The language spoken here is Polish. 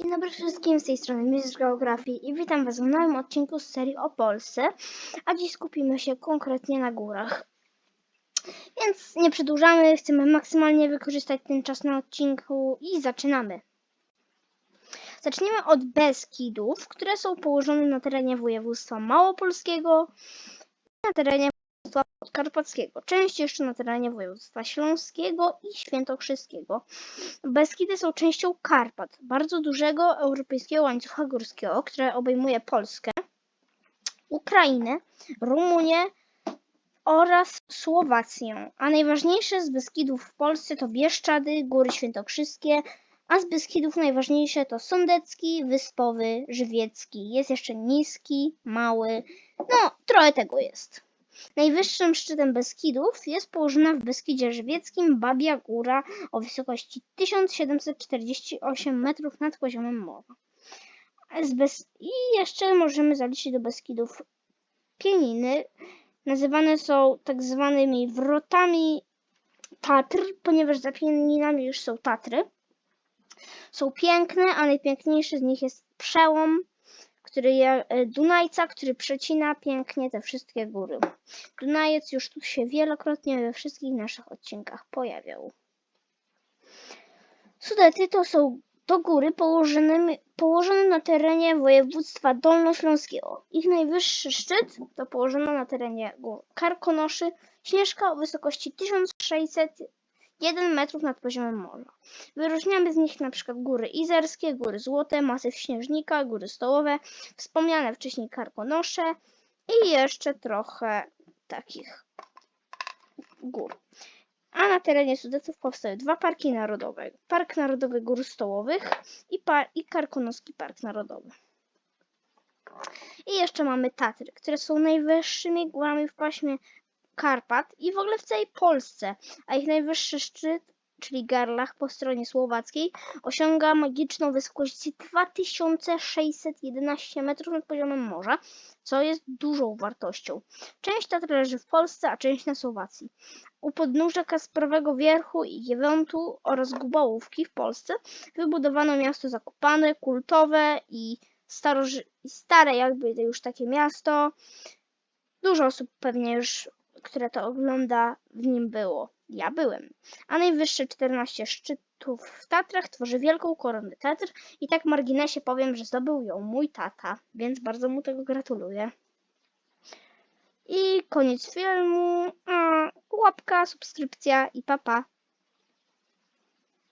Dzień dobry wszystkim, z tej strony Mistrz Geografii i witam Was w nowym odcinku z serii o Polsce, a dziś skupimy się konkretnie na górach. Więc nie przedłużamy, chcemy maksymalnie wykorzystać ten czas na odcinku i zaczynamy. Zaczniemy od Beskidów, które są położone na terenie województwa małopolskiego i na terenie województwa podkarpackiego, część jeszcze na terenie województwa śląskiego i świętokrzyskiego. Beskidy są częścią Karpat, bardzo dużego europejskiego łańcucha górskiego, które obejmuje Polskę, Ukrainę, Rumunię oraz Słowację. A najważniejsze z Beskidów w Polsce to Bieszczady, Góry Świętokrzyskie, a z Beskidów najważniejsze to Sądecki, Wyspowy, Żywiecki. Jest jeszcze Niski, Mały, no trochę tego jest. Najwyższym szczytem Beskidów jest położona w Beskidzie Żywieckim Babia Góra o wysokości 1748 metrów nad poziomem morza. I jeszcze możemy zaliczyć do Beskidów pieniny. Nazywane są tak zwanymi wrotami Tatr, ponieważ za pieninami już są Tatry. Są piękne, a najpiękniejszy z nich jest przełom, który je, e, Dunajca, który przecina pięknie te wszystkie góry. Dunajec już tu się wielokrotnie we wszystkich naszych odcinkach pojawiał. Sudety to są to góry położone, położone na terenie województwa dolnośląskiego. Ich najwyższy szczyt to położona na terenie gór Karkonoszy, Śnieżka o wysokości 1601 metrów nad poziomem morza. Wyróżniamy z nich na przykład góry Izerskie, góry Złote, masyw Śnieżnika, góry Stołowe, wspomniane wcześniej Karkonosze i jeszcze trochę takich gór. A na terenie Sudetów powstały dwa parki narodowe. Park Narodowy Gór Stołowych i, par- i Karkonoski Park Narodowy. I jeszcze mamy Tatry, które są najwyższymi górami w paśmie Karpat i w ogóle w całej Polsce, a ich najwyższy szczyt, czyli Garlach po stronie słowackiej, osiąga magiczną wysokość 2611 metrów nad poziomem morza, co jest dużą wartością. Część Tatr leży w Polsce, a część na Słowacji. U podnóża Kasprowego Wierchu i Giewontu oraz Gubałówki w Polsce wybudowano miasto Zakopane, kultowe i stare jakby już takie miasto. Dużo osób pewnie już, które to ogląda, w nim było. Ja byłem. A najwyższe 14 szczytów w Tatrach tworzy wielką koronę Tatr i tak marginesie powiem, że zdobył ją mój tata, więc bardzo mu tego gratuluję. I koniec filmu. A, Łapka, subskrypcja i papa.